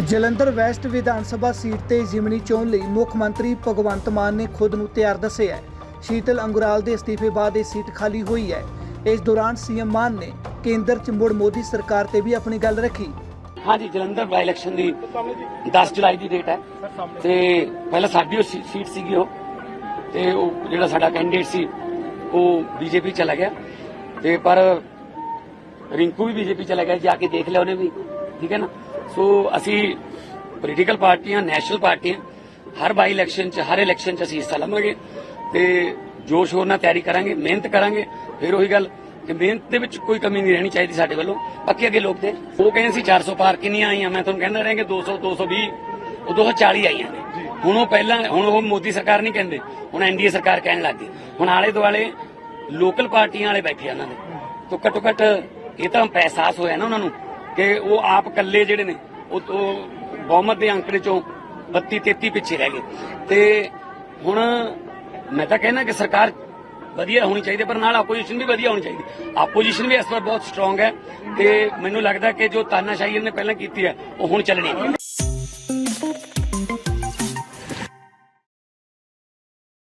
Jalandhar West Vidhan Sabha seat ਤੇ ਜ਼ਿਮਨੀ ਚੋਣ ਲਈ ਮੁੱਖ ਮੰਤਰੀ ਭਗਵੰਤ ਮਾਨ ਨੇ ਖੁਦ ਨੂੰ ਤਿਆਰ ਦੱਸਿਆ ਹੈ। ਸ਼ੀਤਲ ਅੰਗੁਰਾਲ ਦੇ ਅਸਤੀਫੇ ਬਾਅਦ ਇਹ ਸੀਟ ਖਾਲੀ ਹੋਈ ਹੈ। ਇਸ ਦੌਰਾਨ ਸੀਐਮ ਮਾਨ ਨੇ ਕੇਂਦਰ 'ਚ ਮੁੜ ਮੋਦੀ ਸਰਕਾਰ ਤੇ ਵੀ ਆਪਣੀ ਗੱਲ ਰੱਖੀ। ਹਾਂਜੀ, ਜਲੰਧਰ ਬਾਈ ਇਲੈਕਸ਼ਨ ਦੀ 10 ਜੁਲਾਈ ਦੀ ਡੇਟ ਹੈ। ਤੇ ਪਹਿਲਾਂ ਸਾਡੀ ਉਹ ਸੀਟ ਸੀਗੀ ਉਹ। ਤੇ ਉਹ ਜਿਹੜਾ ਸਾਡਾ ਕੈਂਡੀਡੇਟ ਸੀ, ਉਹ ਬੀਜੇਪੀ ਚਲਾ ਗਿਆ। ਤੇ ਪਰ ਰਿੰਕੂ ਵੀ ਬੀਜੇਪੀ ਚਲਾ ਗਿਆ। ਜਾ ਕੇ ਦੇਖ ਲਿਆ ਉਹਨੇ ਵੀ। ਠੀਕ ਹੈ ਨਾ? ਸੋ ਅਸੀਂ ਪੋਲੀਟੀਕਲ ਪਾਰਟੀਆਂ ਨੈਸ਼ਨਲ ਪਾਰਟੀਆਂ ਹਰ ਬਾਈ ਇਲੈਕਸ਼ਨ 'ਚ ਹਰ ਇਲੈਕਸ਼ਨ 'ਚ ਅਸੀਂ ਹਿੱਸਾ ਲਵਾਂਗੇ ਤੇ ਜੋਸ਼ ਸ਼ੋਰ ਨਾਲ ਤਿਆਰੀ ਕਰਾਂਗੇ ਮਿਹਨਤ ਕਰਾਂਗੇ। ਫਿਰ ਉਹੀ ਗੱਲ ਕਿ ਮਿਹਨਤ ਦੇ ਵਿੱਚ ਕੋਈ ਕਮੀ ਨਹੀਂ ਰਹਿਣੀ ਚਾਹੀਦੀ ਸਾਡੇ ਵੱਲੋਂ। ਬਾਕੀ ਅੱਗੇ ਲੋਕ ਦੇ ਉਹ ਕਹਿੰਦੇ ਸੀ 400 ਪਾਰ ਕਿੰਨੀਆਂ ਆਈਆਂ? ਮੈਂ ਤੁਹਾਨੂੰ ਕਹਿੰਦਾ ਰਿਹਾ ਕਿ 200 220 ਉਹ 240 ਆਈਆਂ ਨੇ। ਹੁਣ ਉਹ ਪਹਿਲਾਂ ਹੁਣ ਉਹ ਮੋਦੀ ਸਰਕਾਰ ਨਹੀਂ ਕਹਿੰਦੇ ਹੁਣ ਐਨਡੀਏ ਸਰਕਾਰ ਕਹਿਣ ਲੱਗ ਗਈ। ਹੁਣ ਆਲੇ ਦੁਆਲੇ ਲੋਕਲ ਪਾਰਟੀਆਂ ਵਾਲੇ ਬੈਠੇ ਆ ਉਹਨਾਂ ਦੇ। ਤੋਂ ਘੱਟੋ ਘੱਟ ਇਹ ਤਾਂ ਅਹਿਸਾਸ ਹੋਇਆ ਨਾ ਉਹਨਾਂ ਨੂੰ। ਕਿ ਉਹ ਆਪ ਇਕੱਲੇ ਜਿਹੜੇ ਨੇ ਉਹ ਉਹ ਬਹੁਮਤ ਦੇ ਅੰਕੜੇ ਚੋਂ 32 33 ਪਿੱਛੇ ਰਹਿ ਗਏ। ਤੇ ਹੁਣ ਮੈਂ ਤਾਂ ਕਹਿਣਾ ਕਿ ਸਰਕਾਰ ਵਧੀਆ ਹੋਣੀ ਚਾਹੀਦੀ ਹੈ, ਪਰ ਨਾਲ ਆਪੋਜੀਸ਼ਨ ਵੀ ਵਧੀਆ ਹੋਣੀ ਚਾਹੀਦੀ। ਆਪੋਜੀਸ਼ਨ ਵੀ ਇਸ ਵਾਰ ਬਹੁਤ ਸਟਰੋਂਗ ਹੈ ਤੇ ਮੈਨੂੰ ਲੱਗਦਾ ਕਿ ਜੋ ਤਾਨਾਸ਼ਾਹੀ ਇਹਨੇ ਪਹਿਲਾਂ ਕੀਤੀ ਹੈ ਉਹ ਹੁਣ ਚੱਲਣੀ ਹੈ।